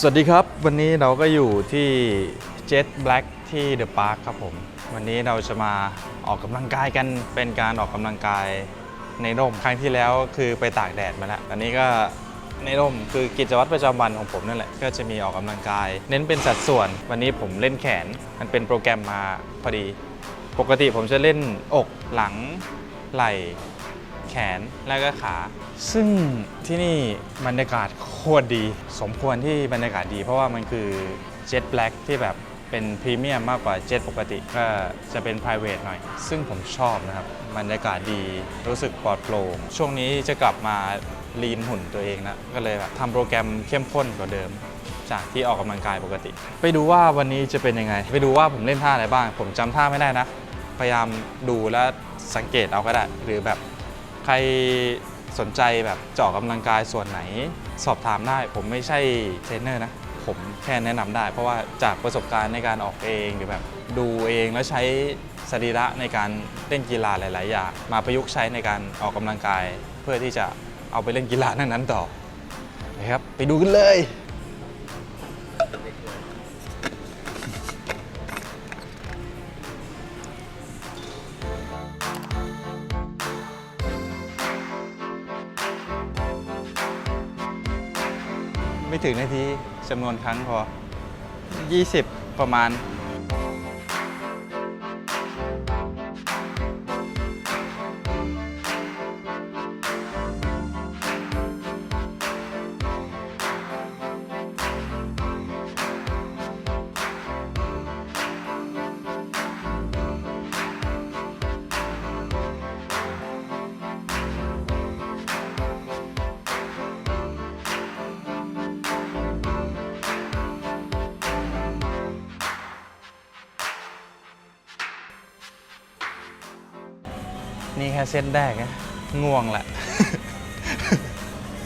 สวัสดีครับ วันนี้เราก็อยู่ที่ Jet Black ที่ The Park คครับผม วันนี้เราจะมาออกกำลังกายกันเป็นการออกกำลังกายในร่มครั้งที่แล้วคือไปตากแดดมาแล้วอันนี้ก็ในร่มคือกิจวัตรประจำวันของผมนั่นแหละก็จะมีออกกำลังกาย เน้นเป็นสัดส่วน วันนี้ผมเล่นแขน มันเป็นโปรแกรมมาพอดี ปกติผมจะเล่นอกหลังไหล่ นและก็ขา ซึ่งที่นี่บรรยากาศโคตรดี สมควรที่บรรยากาศดี เพราะว่ามันคือเจ็ตแบล็กที่แบบเป็นพรีเมียมมากกว่าเจ็ตปกติก็จะเป็น p r i v a t หน่อย ซึ่งผมชอบนะครับ บรรยากาศดีรู้สึกปลอดโปร่งช่วงนี้จะกลับมาลีนหุ่นตัวเองนะ ก็เลยแบบทำโปรแกรมเข้มข้นกว่าเดิม จากที่ออกกำลังกายปกติ ไปดูว่าวันนี้จะเป็นยังไง ไปดูว่าผมเล่นท่าอะไรบ้าง ผมจำท่าไม่ได้นะ พยายามดูและสังเกตเอาก็ได้ หรือแบบ ครสนใจแบบเจาะกำลังกายส่วนไหน สอบถามได้ ผมไม่ใช่เทรนเนอร์นะผมแค่แนะนำได้ เพราะว่าจากประสบการณ์ในการออกเองหรือแบบดูเองแล้วใช้สรีระในการเล่นกีฬาหลาย ๆ อย่างมาประยุกต์ใช้ในการออกกำลังกาย เพื่อที่จะเอาไปเล่นกีฬานั้นๆต่อนะครับไปดูกันเลย ไม่ถึงนาทีจำนวนครั้งพอ 20 ประมาณ นี่แค่เส้นแรกนะง่วงแหละ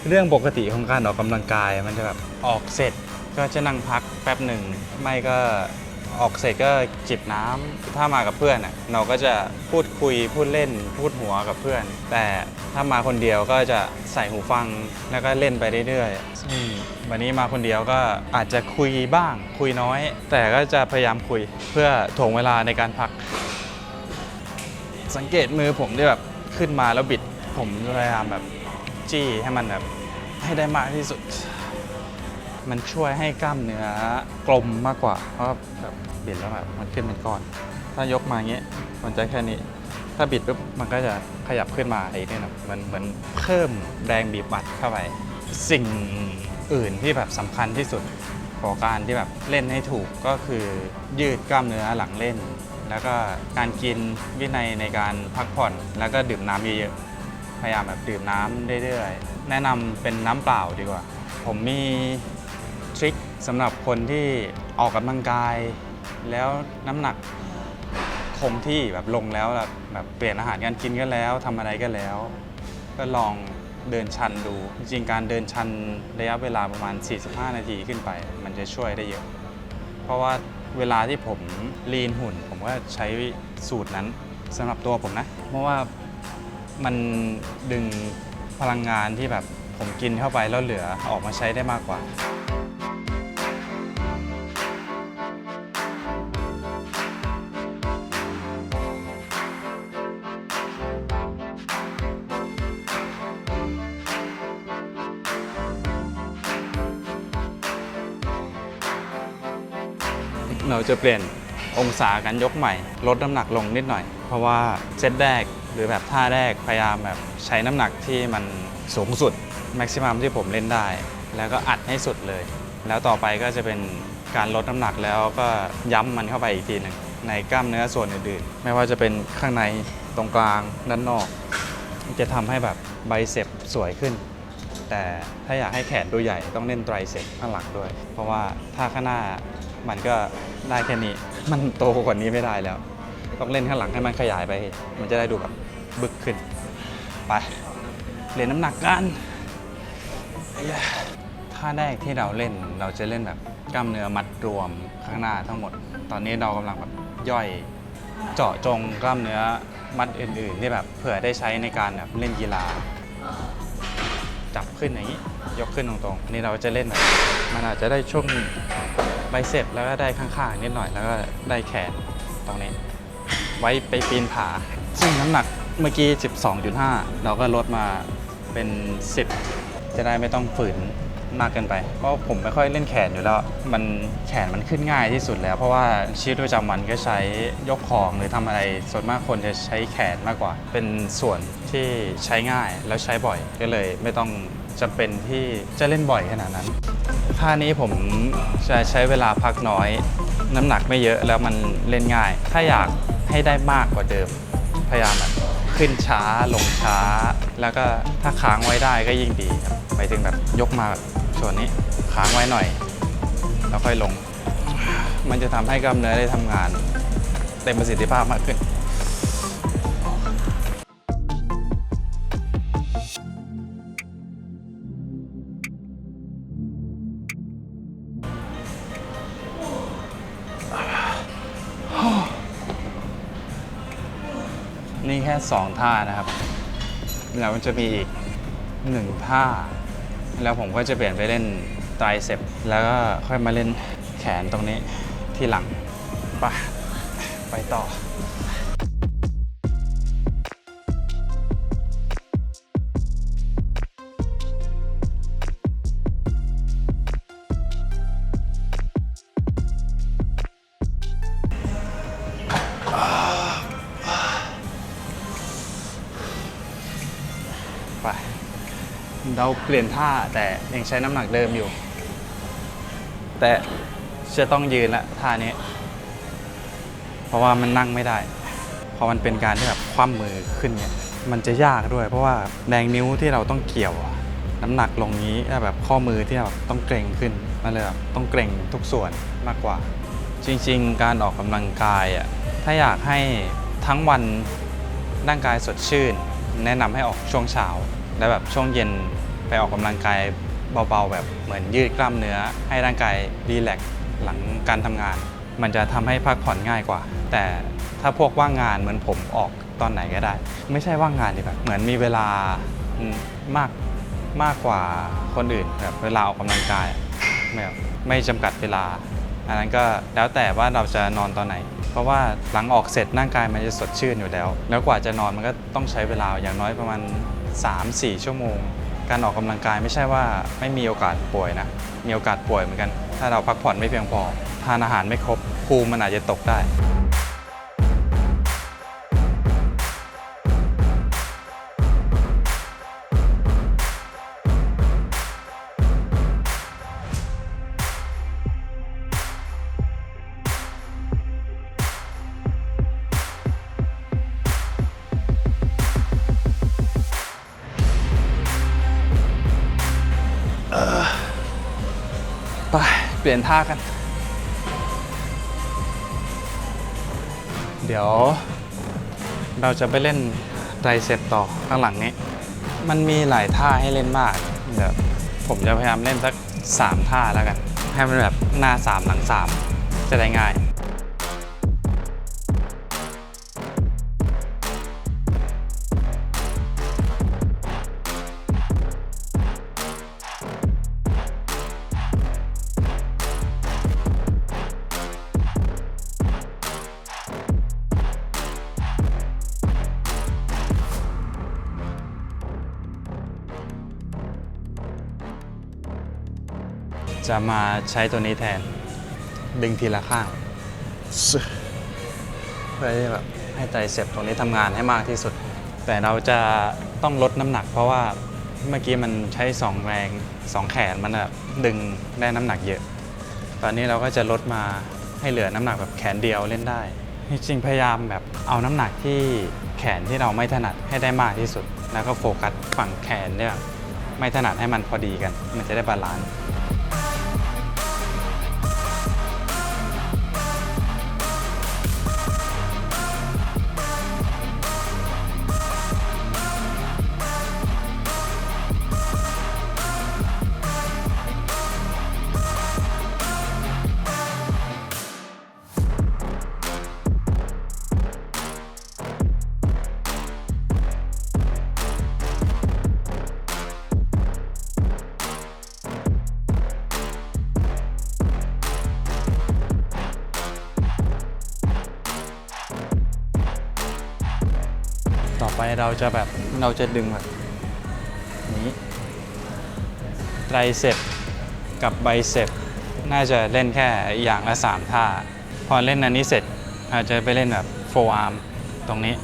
เรื่องปกติของการออกกำลังกายมันจะแบบออกเสร็จก็จะนั่งพักแป๊บหนึ่ง ไม่ก็ออกเสร็จก็จิบน้ำถ้ามากับเพื่อนน่ะเราก็จะพูดคุยพูดเล่นพูดหัวกับเพื่อน แต่ถ้ามาคนเดียวก็จะใส่หูฟังแล้วก็เล่นไปเรื่อยๆวันนี้มาคนเดียวก็อาจจะคุยบ้างคุยน้อย แต่ก็จะพยายามคุยเพื่อถ่วงเวลาในการพัก สังเกตมือผมที่แบบขึ้นมาแล้วบิด ผมพยายามแบบจี้ให้มันแบบให้ได้มากที่สุด มันช่วยให้กล้ามเนื้อกลมมากกว่า เพราะแบบบิดแล้วแบบมันขึ้นเป็นก้อน ถ้ายกมาอย่างเงี้ยมันจะแค่นี้ ถ้าบิดปุ๊บมันก็จะขยับขึ้นมาอีกนิดนึงมันเหมือนเพิ่มแรงบีบอัดเข้าไป สิ่งอื่นที่แบบสำคัญที่สุดของการที่แบบเล่นให้ถูกก็คือยืดกล้ามเนื้อหลังเล่น แล้วก็การกินวินัยในการพักผ่อน แล้วก็ดื่มน้ำเยอะๆพยายามแบบดื่มน้ำเรื่อยๆแนะนำเป็นน้ำเปล่าดีกว่า ผมมีทริคสำหรับคนที่ออกกำลังกาย แล้วน้ำหนักคงที่แบบลงแล้วแบบแบบเปลี่ยนอาหารการกินก็แล้วทำอะไรก็แล้ว ก็ลองเดินชันดู จริงๆ การเดินชันระยะเวลาประมาณ 45 นาทีขึ้นไป มันจะช่วยได้เยอะ เพราะว่า เวลาที่ผมลีนหุ่น ผมก็ใช้สูตรนั้นสำหรับตัวผมนะ เพราะว่ามันดึงพลังงานที่แบบผมกินเข้าไปแล้วเหลือออกมาใช้ได้มากกว่า เราจะเปลี่ยนองศาการยกใหม่ ลดน้ำหนักลงนิดหน่อย เพราะว่าเซตแรกหรือแบบท่าแรกพยายามแบบใช้น้ำหนักที่มันสูงสุดแม็กซิมัมที่ผมเล่นได้ แล้วก็อัดให้สุดเลย แล้วต่อไปก็จะเป็นการลดน้ำหนักแล้วก็ย้ำมันเข้าไปอีกทีหนึ่งในกล้ามเนื้อส่วนอื่นๆ ไม่ว่าจะเป็นข้างในตรงกลางด้านนอก จะทำให้แบบไบเซปสวยขึ้น แต่ถ้าอยากให้แขนดูใหญ่ต้องเล่นไตรเซปข้างหลังด้วย เพราะว่าถ้าข้างหน้า มันก็ได้แค่นี้ มันโตกว่านี้ไม่ได้แล้ว ต้องเล่นข้างหลังให้มันขยายไป มันจะได้ดูแบบบึกขึ้น ไปเรียนน้ำหนักกันท่าแรกที่เราเล่นเราจะเล่นแบบกล้ามเนื้อมัดรวมข้างหน้าทั้งหมด ตอนนี้เรากำลังแบบย่อยเจาะจงกล้ามเนื้อมัดอื่นๆที่แบบเผื่อได้ใช้ในการแบบเล่นกีฬา จับขึ้นอย่างนี้ ยกขึ้นตรงๆนนี้เราจะเล่นแบบมันอาจจะได้ช่วง ไบเซ็ปแล้วก็ได้ข้างๆนิดหน่อยแล้วก็ได้แขนตรงนี้ ไว้ไปปีนผา ซึ่งน้ำหนักเมื่อกี้ 12.5 เราก็ลดมาเป็น 10 จะได้ไม่ต้องฝืนมากเกินไป เพราะผมไม่ค่อยเล่นแขนอยู่แล้ว มันแขนมันขึ้นง่ายที่สุดแล้ว เพราะว่าชีวิตประจำวันก็ใช้ยกของหรือทำอะไร ส่วนมากคนจะใช้แขนมากกว่า เป็นส่วนที่ใช้ง่ายแล้วใช้บ่อย ก็เลยไม่ต้อง จำเป็นที่จะเล่นบ่อยขนาดนั้น ท่านี้ผมจะใช้เวลาพักน้อย น้ำหนักไม่เยอะแล้วมันเล่นง่าย ถ้าอยากให้ได้มากกว่าเดิม พยายามแบบขึ้นช้าลงช้า แล้วก็ถ้าค้างไว้ได้ก็ยิ่งดีครับไปถึงแบบยกมาแบบส่วนนี้ค้างไว้หน่อย แล้วค่อยลง มันจะทำให้กล้ามเนื้อได้ทำงานเต็มประสิทธิภาพมากขึ้น นี่แค่ 2 ท่านะครับ แล้วมันจะมีอีก 1 ท่า แล้วผมก็จะเปลี่ยนไปเล่นไตรเซปแล้วก็ค่อยมาเล่นแขนตรงนี้ที่หลัง ไป ไปต่อ เราเปลี่ยนท่าแต่ยังใช้น้ำหนักเดิมอยู่ แต่จะต้องยืนละท่านี้ เพราะว่ามันนั่งไม่ได้พราะมันเป็นการที่แบบคว่ำมือขึ้นเนี่ยมันจะยากด้วย เพราะว่าแรงนิ้วที่เราต้องเกี่ยว น้ำหนักลงนี้แบบข้อมือที่เราต้องเกร็งขึ้นมันเลยแบบต้องเกร็งทุกส่วนมากกว่า จริง ๆ การออกกำลังกายอะถ้าอยากให้ทั้งวันร่างกายสดชื่น แนะนำให้ออกช่วงเช้าแล้วแบบช่วงเย็น ไปออกกำลังกายเบาๆ แบบเหมือนยืดกล้ามเนื้อ ให้ร่างกายรีแลกหลังการทำงาน มันจะทำให้พักผ่อนง่ายกว่า แต่ถ้าพวกว่างงานเหมือนผมออกตอนไหนก็ได้ ไม่ใช่ว่างงานดิแบบเหมือนมีเวลามากมากกว่าคนอื่นแบบเวลาออกกำลังกายไม่แบบไม่จำกัดเวลา อันนั้นก็แล้วแต่ว่าเราจะนอนตอนไหน เพราะว่าหลังออกเสร็จร่างกายมันจะสดชื่นอยู่แล้ว แล้วกว่าจะนอนมันก็ต้องใช้เวลาอย่างน้อยประมาณ 3-4 ชั่วโมง การออกกำลังกายไม่ใช่ว่าไม่มีโอกาสป่วยนะ มีโอกาสป่วยเหมือนกัน ถ้าเราพักผ่อนไม่เพียงพอ ทานอาหารไม่ครบภูมิมันอาจจะตกได้ เปลี่ยนท่ากัน เดี๋ยว เราจะไปเล่นไตรเซปต่อข้างหลังนี้ มันมีหลายท่าให้เล่นมาก เดี๋ยวผมจะพยายามเล่นสัก 3 ท่าแล้วกัน ให้มันแบบหน้า 3 หลัง 3 จะได้ง่าย จะมาใช้ตัวนี้แทน ดึงทีละข้าง เพื่อที่แบบให้ไตรเซปตรงนี้ทำงานให้มากที่สุด แต่เราจะต้องลดน้ำหนัก เพราะว่าเมื่อกี้มันใช้สองแรงสองแขนมันแบบดึงได้น้ำหนักเยอะ ตอนนี้เราก็จะลดมาให้เหลือน้ำหนักแบบแขนเดียวเล่นได้จริงพยายามแบบเอาน้ำหนักที่แขนที่เราไม่ถนัดให้ได้มากที่สุด แล้วก็โฟกัสฝั่งแขนเนี่ยไม่ถนัดให้มันพอดีกัน มันจะได้บาลานซ์ เราจะแบบเราจะดึงแบบนี้ไตรเซปกับไบเซปน่าจะเล่นแค่อย่างละ 3 ท่า พอเล่นอันนี้เสร็จอาจจะไปเล่นแบบโฟอาร์มตรงนี้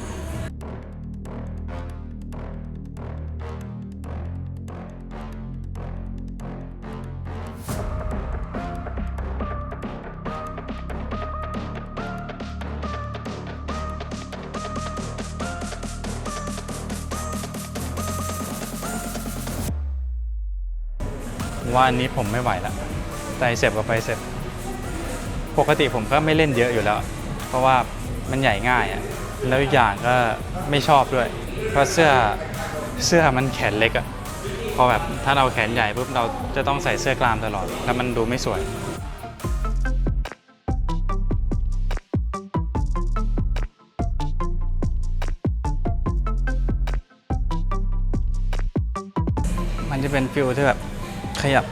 ว่าอันนี้ผมไม่ไหวละไตรเซปกับไบเซปปกติผมก็ไม่เล่นเยอะอยู่แล้ว เพราะว่ามันใหญ่ง่ายอะแล้วอีกอย่างก็ไม่ชอบด้วย เพราะเสื้อเสื้อมันแขนเล็กอะพอแบบถ้าเราแขนใหญ่ปุ๊บเราจะต้องใส่เสื้อกล้ามตลอด แล้วมันดูไม่สวยมันจะเป็นฟิลที่แบบ ขยับ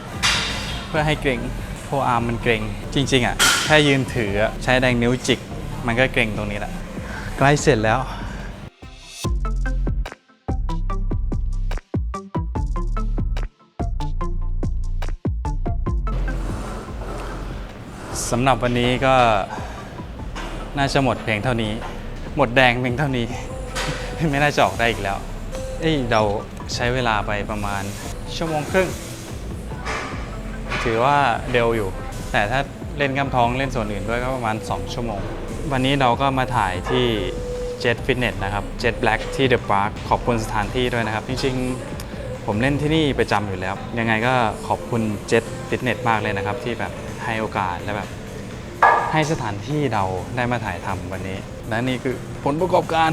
เพื่อให้เกรงโพอาร์มมันเกรงจริง ๆ อะ แค่ยืนถือใช้แรงนิ้วจิก มันก็เกรงตรงนี้แหละ ใกล้เสร็จแล้วสำหรับวันนี้ก็น่าจะหมดเพียงเท่านี้ หมดแดงเพียงเท่านี้ ไม่น่าจะออกได้อีกแล้ว เอ้ยเราใช้เวลาไปประมาณชั่วโมงครึ่ง ถือว่าเร็วอยู่ แต่ถ้าเล่นกล้ามท้องเล่นส่วนอื่นด้วยก็ประมาณ 2 ชั่วโมง วันนี้เราก็มาถ่ายที่ Jet Fitness นะครับ Jet Black ที่ The Park ขอบคุณสถานที่ด้วยนะครับ จริงๆ ผมเล่นที่นี่ประจำอยู่แล้ว ยังไงก็ขอบคุณ Jet Fitness มากเลยนะครับ ที่แบบให้โอกาสและแบบให้สถานที่เราได้มาถ่ายทำวันนี้ และนี่คือผลประกอบการ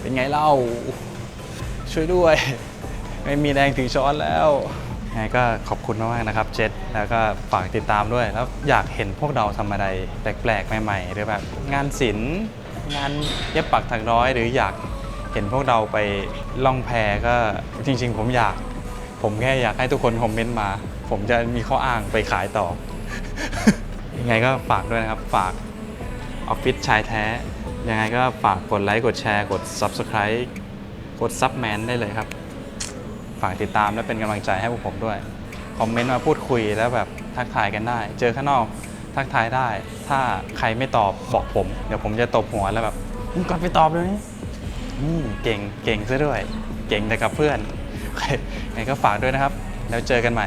เป็นไงเล่า ช่วยด้วย ไม่มีแรงถือช้อนแล้ว ยังไงก็ขอบคุณมากๆนะครับเจษแล้วก็ฝากติดตามด้วย แล้วอยากเห็นพวกเราทำอะไรแปลกๆ ใหม่ๆ หรือแบบงานศิลป์งานเย็บปักถักร้อย หรืออยากเห็นพวกเราไปล่องแพก็จริงๆ ผมอยาก ผมแค่อยากให้ทุกคนคอมเมนต์มา ผมจะมีข้ออ้างไปขายต่อ ยังไงก็ฝากด้วยนะครับ ฝากออฟฟิศชายแท้ ยังไงก็ฝากกดไลค์กดแชร์กด Subscribe กดซับแมนได้เลยครับ ฝากติดตามและเป็นกำลังใจให้พวกผมด้วย คอมเมนต์มาพูดคุยแล้วแบบทักทายกันได้ เจอข้างนอกทักทายได้ ถ้าใครไม่ตอบบอกผม เดี๋ยวผมจะตบหัวแล้วแบบมึงกลับไปตอบเลยอืมเก่งเก่งซะด้วย เก่งแต่กับเพื่อนโอเคยังไงก็ฝากด้วยนะครับ แล้วเจอกันใหม่